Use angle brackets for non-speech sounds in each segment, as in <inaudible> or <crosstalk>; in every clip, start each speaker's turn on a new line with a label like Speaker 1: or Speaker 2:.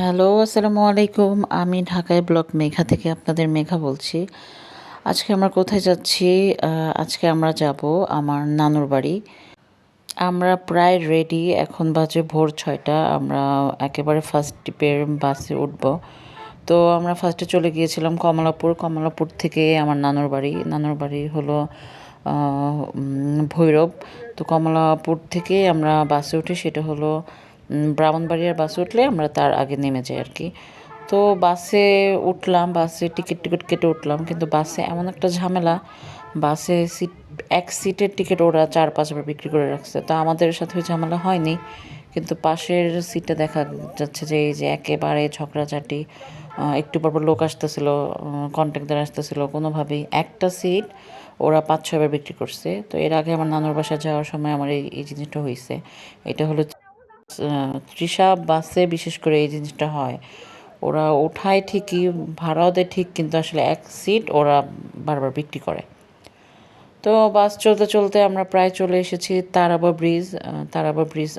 Speaker 1: Hello, আসসালামু আলাইকুম। আমি ঢাকায় ব্লক মেঘা থেকে আপনাদের মেঘা বলছি। আজকে আমরা কোথায় যাচ্ছি? আজকে আমরা যাব আমার নানুর বাড়ি। আমরা প্রায় রেডি এখন বাজে ভোর ছয়টা। আমরা একেবারে ফার্স্ট ট্রিপের বাসে উঠব। তো আমরা ফার্স্টে চলে গিয়েছিলাম কমলাপুর। কমলাপুর থেকে আমার নানুর বাড়ি। নানুর বাড়ি হলো ভৈরব। তো কমলাপুর থেকে আমরা বাসে উঠে সেটা হলো ব্রাহ্মণবাড়িয়ার বাসে উঠলে আমরা তার আগে নেমে যাই আর কি। তো বাসে উঠলাম, বাসে টিকিট টিকিট কেটে উঠলাম, কিন্তু বাসে এমন একটা ঝামেলা, বাসে সিট, এক সিটের টিকিট ওরা চার পাঁচবার বিক্রি করে রাখছে। তো আমাদের সাথে ওই ঝামেলা হয়নি, কিন্তু পাশের সিটে দেখা যাচ্ছে যে এই যে একেবারে ঝগড়াঝাটি একটু পরপর লোক আসতেছিল কন্ট্রাক্টর আসতেছিল কোনোভাবেই। একটা সিট ওরা পাঁচ ছয়বার বিক্রি করছে। তো এর আগে আমার নানুর বাসায় যাওয়ার সময় আমার এই এই জিনিসটা হয়েছে এটা হলো তৃষা বাসে বিশেষ করে এই জিনিসটা হয়। ওরা ওঠায় ঠিকই, ভাড়াও দেয় ঠিক, কিন্তু আসলে এক সিট ওরা বারবার বিক্রি করে। তো বাস চলতে চলতে আমরা প্রায় চলে এসেছি তারাবা ব্রিজ তারাবা ব্রিজ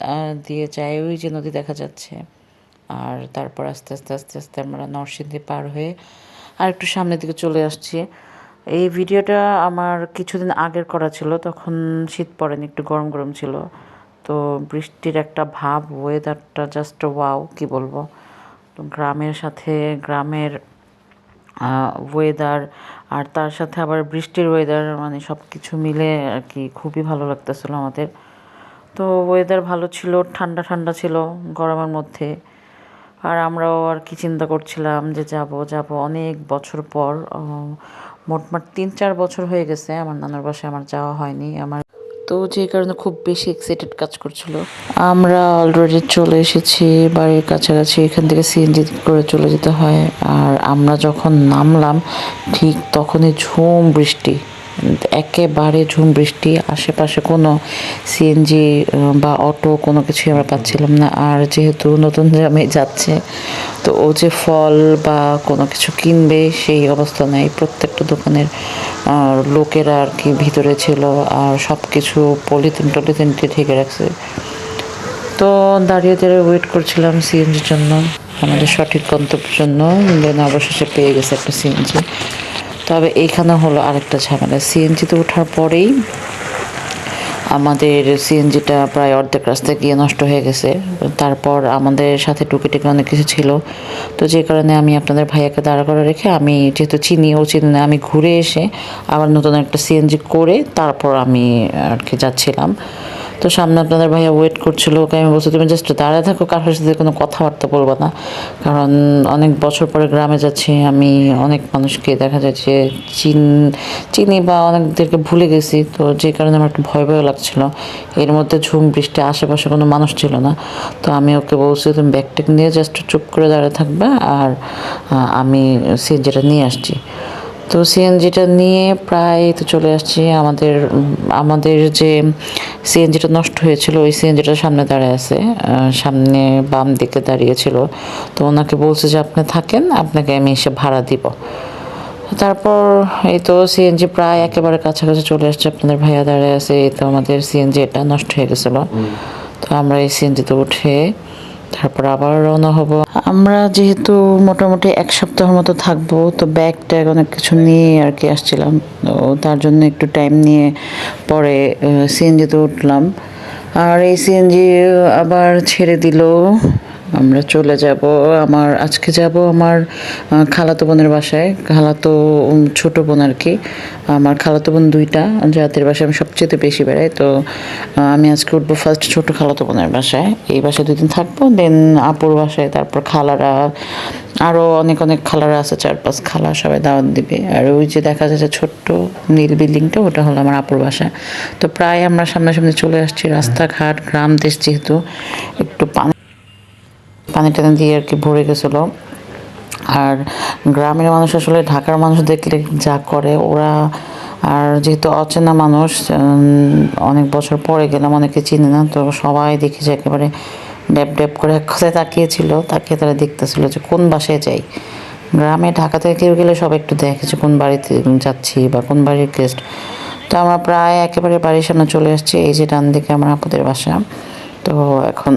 Speaker 1: দিয়ে যাই ওই যে নদী দেখা যাচ্ছে। আর তারপর আস্তে আস্তে আস্তে আস্তে আমরা নরসিংদী পার হয়ে আর একটু সামনের দিকে চলে আসছি। এই ভিডিওটা আমার কিছুদিন আগের করা ছিল, তখন শীত পড়েনি, একটু গরম গরম ছিল। তো বৃষ্টির একটা ভাব ওয়েদারটা জাস্ট ওয়াও কি বলব? তো গ্রামের সাথে, গ্রামের ওয়েদার আর তার সাথে আবার বৃষ্টির ওয়েদার মানে সব কিছু মিলে আর কি খুবই ভালো লাগতেছিল আমাদের। তো ওয়েদার ভালো ছিল, ঠান্ডা ঠান্ডা ছিল গরমের মধ্যে। আর আমরাও আর কি চিন্তা করছিলাম যে যাব যাব অনেক বছর পর মোটমাট তিন, চার বছর হয়ে গেছে আমার নানার বাসায় আমার যাওয়া হয়নি। আমার তো যে কারণে খুব বেশি এক্সাইটেড কাজ করছিল। আমরা অলরেডি চলে এসেছি, বাড়ির কাছাকাছি, এখান থেকে সিএনজি করে চলে যেতে হয়। আর আমরা যখন নামলাম, ঠিক তখনই ঝুম বৃষ্টি। একেবারে ঝুম বৃষ্টি, আশেপাশে কোনো সিএনজি বা অটো কোনো কিছুই আমরা পাচ্ছিলাম না। আর যেহেতু নতুন গ্রামে যাচ্ছে, তো ও যে ফল বা কোনো কিছু কিনবে সেই অবস্থা নেই। প্রত্যেকটা দোকানের লোকেরা আর কি ভিতরে ছিল আর সব কিছু পলিথিন টলিথিন দিয়ে ঢেকে রাখছে। তো দাঁড়িয়ে দাঁড়িয়ে ওয়েট করছিলাম সিএনজির জন্য। আমাদের সঠিক গন্তব্যের জন্য। দেন অবশেষে পেয়ে গেছে একটা সিএনজি তবে এইখানে হলো আরেকটা ঝামেলা। সিএনজিতে ওঠার পরেই আমাদের সিএনজিটা প্রায় অর্ধেক রাস্তায় গিয়ে নষ্ট হয়ে গেছে। তারপর আমাদের সাথে টুকিটাকি অনেক কিছু ছিল। তো যে কারণে আমি আপনাদের ভাইয়াকে দাঁড়া করে রেখে আমি যেহেতু চিনি ও চিনি না, আমি ঘুরে এসে আবার নতুন একটা সিএনজি করে তারপর আমি আর কি যাচ্ছিলাম। তো সামনে আপনাদের ভাইয়া ওয়েট করছিল, ওকে আমি বলছি, তুমি জাস্ট দাঁড়ায় থাকো, কারোর সাথে কোনো কথাবার্তা বলব না। কারণ অনেক বছর পরে গ্রামে যাচ্ছি, আমি অনেক মানুষকে দেখা যায় যে চিন, চিনি বা অনেকদেরকে ভুলে গেছি, তো যে কারণে আমার একটু ভয় ভয় লাগছিল। এর মধ্যে ঝুম বৃষ্টি, আশেপাশে কোনো মানুষ ছিল না। তো আমি ওকে বলছি, তুমি ব্যাগটেক নিয়ে জাস্ট চুপ করে দাঁড়িয়ে থাকবে, আর আমি সিএনজিটা নিয়ে আসছি। তো সিএনজিটা নিয়ে প্রায় তো চলে আসছি। আমাদের আমাদের যে সিএনজিটা নষ্ট হয়েছিল ওই সিএনজিটা সামনে দাঁড়ায় আছে। সামনে বাম দিকে দাঁড়িয়েছিল। তো ওনাকে বলছে যে আপনি থাকেন আপনাকে আমি এসে ভাড়া দিব। তারপর এই তো সিএনজি প্রায় একেবারে কাছাকাছি চলে আসছে। আপনাদের ভাইয়া দাঁড়িয়ে আছে। এই তো আমাদের সিএনজি এটা নষ্ট হয়ে গেছিল। তো আমরা এই সিএনজিতে উঠে তারপর আবার রওনা হব। আমরা যেহেতু মোটামুটি এক সপ্তাহের মতো থাকব, তো ব্যাগ ট্যাগ অনেক কিছু নিয়ে আর কি আসছিলাম। তো তার জন্য একটু টাইম নিয়ে পরে সিএনজিতে উঠলাম। আর এই সিএনজি আবার ছেড়ে দিল। আমরা চলে যাব আমার, আজকে যাব আমার খালাতো বোনের বাসায়। খালাতো ছোট বোন আর কি। আমার খালাতো বোন দুইটা, যাদের বাসায় আমি সবচেয়ে বেশি বেড়াই। তো আমি আজকে উঠবো ফার্স্ট ছোট খালাতো বোনের বাসায়। এই বাসায় দুদিন থাকব দেন আপুর বাসায়, তারপর খালারা আরও অনেক অনেক খালারা আছে, চার পাঁচ খালা সবাই দাওয়াত দিবে। আর ওই যে দেখা যাচ্ছে ছোট্ট নীল বিল্ডিংটা, ওটা হলো আমার আপুর বাসা তো প্রায় আমরা সামনাসামনি চলে আসছি রাস্তাঘাট, গ্রাম দেশ যেহেতু, একটু পানি পানি টানি দিয়ে আর কি ভরে গেছিল। আর গ্রামের মানুষ আসলে, ঢাকার মানুষ দেখলে যা করে, ওরা আর যেহেতু অচেনা মানুষ অনেক বছর পরে গেলাম, অনেকে চিনে না, তো সবাই দেখি যে একেবারে ড্যাপ ড্যাপ করে এক কথায় তাকিয়েছিল, তাকিয়ে তারা দেখতেছিল যে কোন বাসায় যাই। গ্রামে, ঢাকা থেকে কেউ গেলে সব একটু দেখে যে কোন বাড়িতে যাচ্ছি বা কোন বাড়ির গেস্ট তো আমরা প্রায় একেবারে বাড়ির সামনে চলে আসছি, এই যে ডান দিকে আমার আপুদের বাসা। তো এখন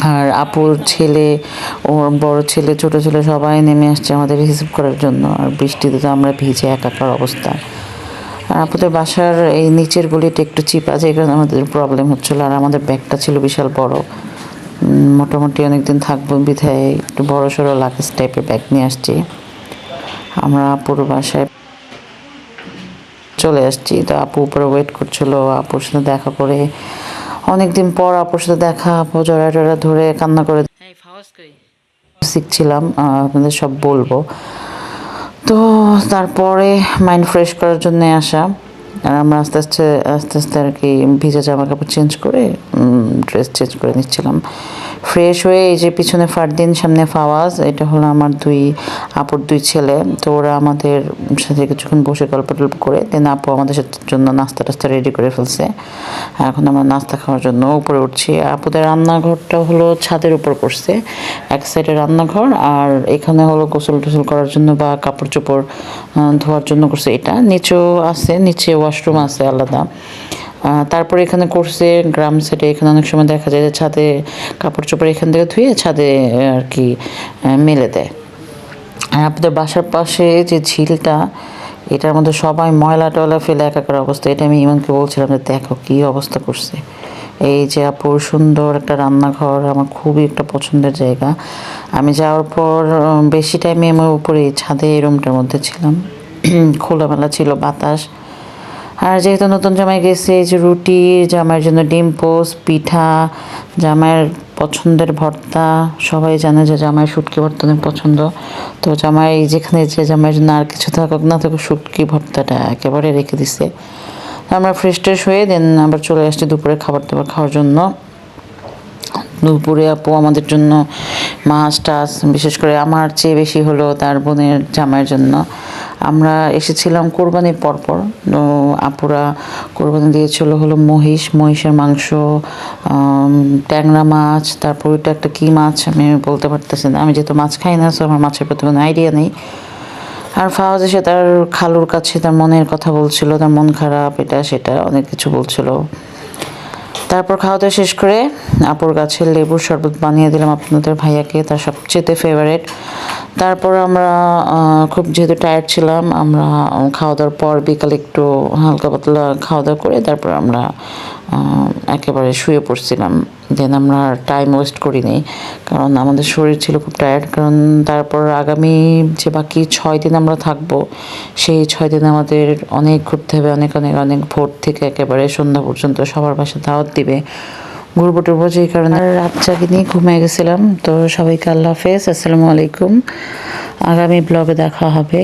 Speaker 1: আর আপুর ছেলে, ওর বড় ছেলে, ছোট ছেলে সবাই নেমে আসছে আমাদের রিসিভ করার জন্য। আর বৃষ্টিতে তো আমরা ভিজে একাকার অবস্থা। আর আপুদের বাসার এই নিচের গলিটা একটু চিপা যে কারণে আমাদের প্রবলেম হচ্ছিল। আর আমাদের ব্যাগটা ছিল বিশাল বড়। মোটামুটি অনেকদিন থাকব বিধায় একটু বড় সড়ো লাগেজ টাইপের ব্যাগ নিয়ে আসছি। আমরা আপুর বাসায় চলে আসছি। তো আপু উপরে ওয়েট করছিল, আপুর সাথে দেখা করে অনেকদিন পর আপুর সাথে দেখা আপু জড়া টড়া ধরে কান্না করে শিখছিলাম আপনাদের সব বলব। তো তারপরে মাইন্ড ফ্রেশ করার জন্য আসা আর আমরা আস্তে আস্তে আস্তে আস্তে আর কি ভিজা জামা কাপড় চেঞ্জ করে ড্রেস চেঞ্জ করে নিচ্ছিলাম। ফ্রেশ হয়ে এই যে পিছনে ফারদিন, সামনে ফাওয়াজ, এটা হলো আমার দুই আপুর দুই ছেলে। তো ওরা আমাদের সাথে কিছুক্ষণ বসে গল্প টল্প করে দেন আপু আমাদের সাথে জন্য নাস্তা টাস্তা রেডি করে ফেলছে। এখন আমরা নাস্তা খাওয়ার জন্য উপরে উঠছি। আপুদের রান্নাঘরটা হলো ছাদের উপর করছে, এক সাইডে রান্নাঘর আর এখানে হলো গোসল টোসল করার জন্য বা কাপড় চোপড় ধোয়ার জন্য করছে এটা। নিচেও আছে, নিচে ওয়াশরুম আছে আলাদা। তারপরে এখানে করছে গ্রাম সাইডে এখানে অনেক সময় দেখা যায় যে ছাদে কাপড় চোপড় এখান থেকে ধুয়ে ছাদে আর কি মেলে দেয়। আর আপনাদের বাসার পাশে যে ঝিলটা, এটার মধ্যে সবাই ময়লা টয়লা ফেলে একাকার অবস্থা। এটা আমি ইমনকে বলছিলাম যে, দেখো কী অবস্থা করছে। এই যে আপুর সুন্দর একটা রান্নাঘর, আমার খুবই একটা পছন্দের জায়গা। আমি যাওয়ার পর বেশি টাইমে আমার উপরে ছাদে এই রুমটার মধ্যে ছিলাম। <clears throat> খোলামেলা ছিল বাতাস। আর যেহেতু নতুন জামাই গেছে যে রুটি, জামাইয়ের জন্য ডিম পোস্ট পিঠা, জামাইয়ের পছন্দের ভর্তা, সবাই জানে যে জামাইয়ের শুটকি ভর্তা অনেক পছন্দ। তো জামাই যেখানে যে জামাইয়ের জন্য আর কিছু থাকুক না থাকুক, শুটকি ভর্তাটা একেবারে রেখে দিছে। আমরা ফ্রেশ ট্রেশ হয়ে দেন আবার চলে আসছি দুপুরে খাবার দাবার খাওয়ার জন্য। দুপুরে আপু আমাদের জন্য মাছ, টাছ, বিশেষ করে আমার চেয়ে বেশি হলো তার বোনের জামাইয়ের জন্য। আমরা এসেছিলাম কোরবানির পরপর। আপুরা কোরবানি দিয়েছিল হলো মহিষ, মহিষের মাংস ট্যাংরা মাছ, তারপর ওইটা একটা কী মাছ আমি বলতে পারতেছি না। আমি যেহেতু মাছ খাই না সো আমার মাছের প্রতি কোনো আইডিয়া নেই। আর ফাওয়াজ এসে তার খালুর কাছে তার মনের কথা বলছিল, তার মন খারাপ, এটা সেটা অনেক কিছু বলছিল। তারপর খাওয়া দাওয়া শেষ করে আপুর গাছের লেবুর শরবত বানিয়ে দিলাম আপনাদের ভাইয়াকে, তার সবচেয়ে ফেভারেট তারপর আমরা খুব যেহেতু টায়ার্ড ছিলাম, আমরা খাওয়া দাওয়ার পর বিকালে একটু হালকা পাতলা খাওয়া দাওয়া করে তারপর আমরা একেবারে শুয়ে পড়ছিলাম। দেন আমরা টাইম ওয়েস্ট করিনি, কারণ আমাদের শরীর ছিল খুব টায়ার্ড কারণ তারপর আগামী যে বাকি ছয় দিন আমরা থাকব, সেই ছয় দিন আমাদের অনেক ঘুরতে হবে, অনেক অনেক অনেক ভোর থেকে একেবারে সন্ধ্যা পর্যন্ত সবার বাসা দাওয়াত দিবে। ঘুরবো টুরবো যেই কারণে রাত জাগি নিয়ে ঘুমিয়ে গেছিলাম, তো সবাইকে আল্লাহ হাফেজ, আসসালামু আলাইকুম। আগামী ব্লগে দেখা হবে।